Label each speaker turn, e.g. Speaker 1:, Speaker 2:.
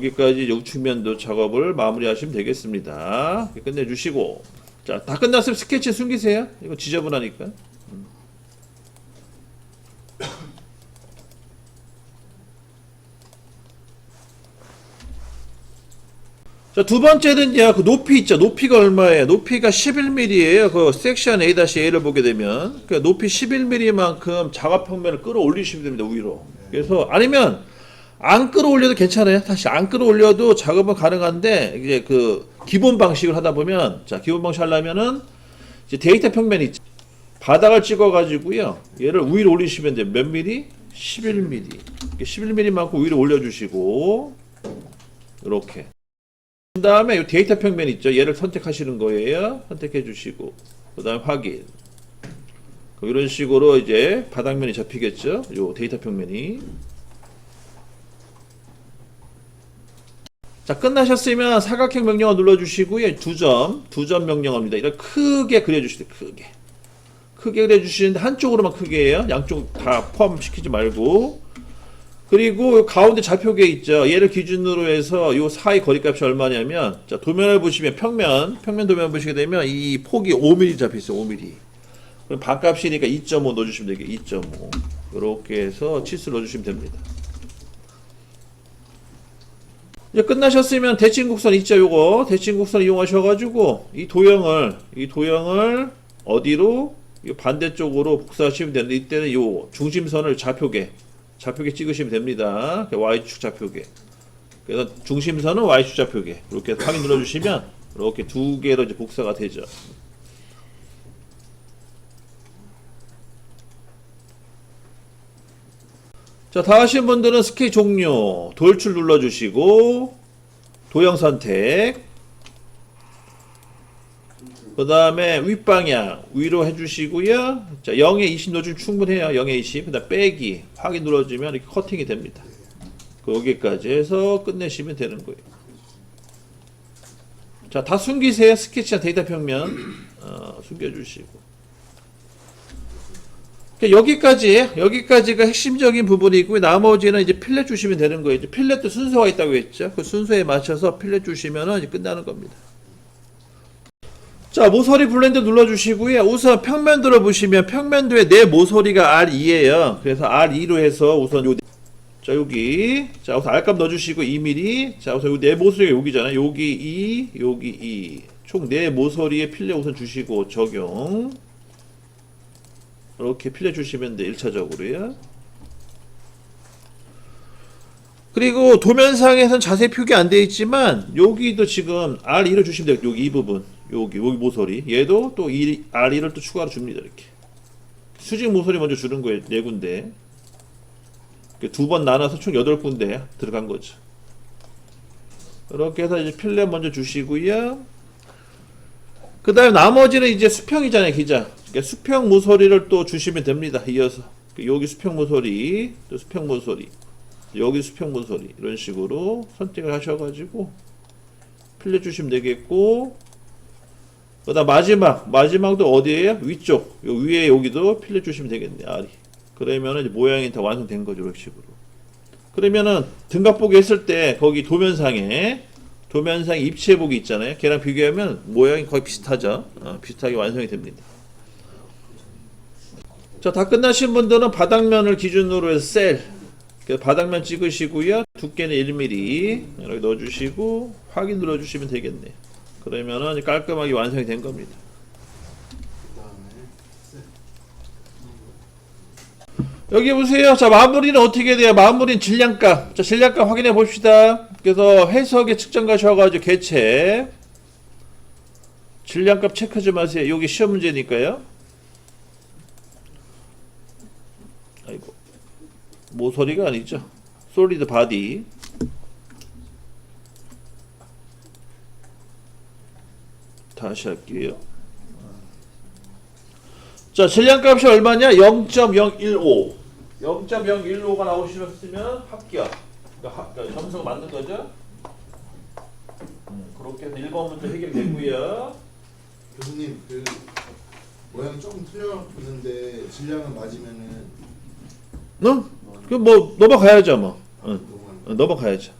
Speaker 1: 여기까지 우측면도 작업을 마무리하시면 되겠습니다. 끝내주시고 자 다 끝났으면 스케치 숨기세요. 이거 지저분하니까. 음. 자, 두 번째는요, 그 높이 있죠. 높이가 얼마예요? 높이가 11mm예요. 그 섹션 A-A를 보게 되면. 그 높이 11mm만큼 작업 평면을 끌어올리시면 됩니다, 위로. 그래서, 아니면, 안 끌어올려도 괜찮아요. 다시 안 끌어올려도 작업은 가능한데, 이제 그, 기본 방식을 하다 보면, 자, 기본 방식 하려면은, 이제 데이터 평면이. 바닥을 찍어가지고요, 얘를 위로 올리시면 돼요. 몇 미리? 11mm. 11mm만큼 위로 올려주시고, 이렇게. 그 다음에 이 데이터 평면 있죠. 얘를 선택하시는 거예요. 선택해 주시고 그 다음에 확인. 그럼 이런 식으로 이제 바닥면이 잡히겠죠. 요 데이터 평면이. 자 끝나셨으면 사각형 명령어 눌러주시고요. 두 점, 두 점 명령어입니다. 이걸 크게 그려주시죠. 크게. 크게 그려주시는데 한쪽으로만 크게 해요. 양쪽 다 포함시키지 말고. 그리고 요 가운데 좌표계 있죠. 얘를 기준으로 해서 요 사이 거리값이 얼마냐면 자, 도면을 보시면 평면, 평면 도면 보시게 되면 이 폭이 5mm 잡혀 있어요. 5mm. 그럼 반값이니까 2.5 넣어 주시면 되게 2.5. 이렇게 해서 치수 넣어 주시면 됩니다. 이제 끝나셨으면 대칭 곡선 있죠, 요거. 대칭 곡선 이용하셔 가지고 이 도형을 이 도형을 어디로 이 반대쪽으로 복사하시면 되는데 이때는 요 중심선을 좌표계 좌표계 찍으시면 됩니다. Y축 좌표계. 그래서 중심선은 Y축 좌표계. 이렇게 확인 눌러주시면 이렇게 두 개로 이제 복사가 되죠. 자, 다 하신 분들은 스케치 종료, 돌출 눌러주시고, 도형 선택, 그 다음에 윗방향 위로 해주시고요. 자, 0에 20 넣어주면 충분해요. 0에 20. 그 다음 빼기. 확인 눌러주면 이렇게 커팅이 됩니다. 그 여기까지 해서 끝내시면 되는 거예요. 자, 다 숨기세요. 스케치나 데이터 평면. 어, 숨겨주시고. 그러니까 여기까지, 여기까지가 핵심적인 부분이고, 나머지는 이제 필렛 주시면 되는 거예요. 이제 필렛도 순서가 있다고 했죠. 그 순서에 맞춰서 필렛 주시면 이제 끝나는 겁니다. 자, 모서리 블렌드 눌러주시고요. 우선 평면도를 보시면 평면도에 내 모서리가 R2예요. 그래서 R2로 해서 우선 요, 자, 여기. 자, 우선 R값 넣어주시고 2mm. 자, 우선 내 모서리가 여기잖아요. 여기 2, 여기 2. 총내 모서리에 필레 우선 주시고 적용. 이렇게 필레 주시면 돼, 1차적으로요. 그리고 도면상에선 자세히 표기 안 되어 있지만 여기도 지금 R2를 주시면 돼요. 여기 이 부분. 여기 여기 모서리. 얘도 또 이 R2를 또 추가로 줍니다. 이렇게. 수직 모서리 먼저 주는 거예요. 네 군데. 두 번 나눠서 총 여덟 군데 들어간 거죠. 이렇게 해서 이제 필렛 먼저 주시고요. 그 다음에 나머지는 이제 수평이잖아요, 기자. 그러니까 수평 모서리를 또 주시면 됩니다. 이어서. 여기 수평 모서리, 또 수평 모서리. 여기 수평 모서리 이런 식으로 선택을 하셔가지고 필렛 주시면 되겠고 그다음 마지막 마지막도 어디에요? 위쪽 요 위에 여기도 필렛 주시면 되겠네 알이 그러면은 모양이 다 완성된 거죠 이런 식으로 그러면은 등각 보기 했을 때 거기 도면상에 도면상 입체 보기 있잖아요 걔랑 비교하면 모양이 거의 비슷하죠 어, 비슷하게 완성이 됩니다 자 다 끝나신 분들은 바닥면을 기준으로 해서 셀 그래서 바닥면 찍으시고요. 두께는 1mm 이렇게 넣어주시고 확인 눌러주시면 되겠네. 그러면은 깔끔하게 완성이 된 겁니다. 여기 보세요. 자 마무리는 어떻게 돼요? 마무리는 질량값. 자 질량값 확인해 봅시다. 그래서 해석에 측정 가셔가지고 개체 질량값 체크 좀 하세요. 여기 시험 문제니까요. 아이고. 모서리가 아니죠. 솔리드 바디. 다시 할게요. 자, 질량값이 얼마냐? 0.015. 0.015가 나오시면 합격. 그러니까 합- 그러니까 점수가 맞는 거죠? 음, 그렇게 해서 1번 문제 해결됐고요.
Speaker 2: 교수님 그 모양 조금 틀렸는데 질량은 맞으면은
Speaker 1: 응? 그뭐 넘어가야죠, 뭐. 응, 어, 넘어가야죠.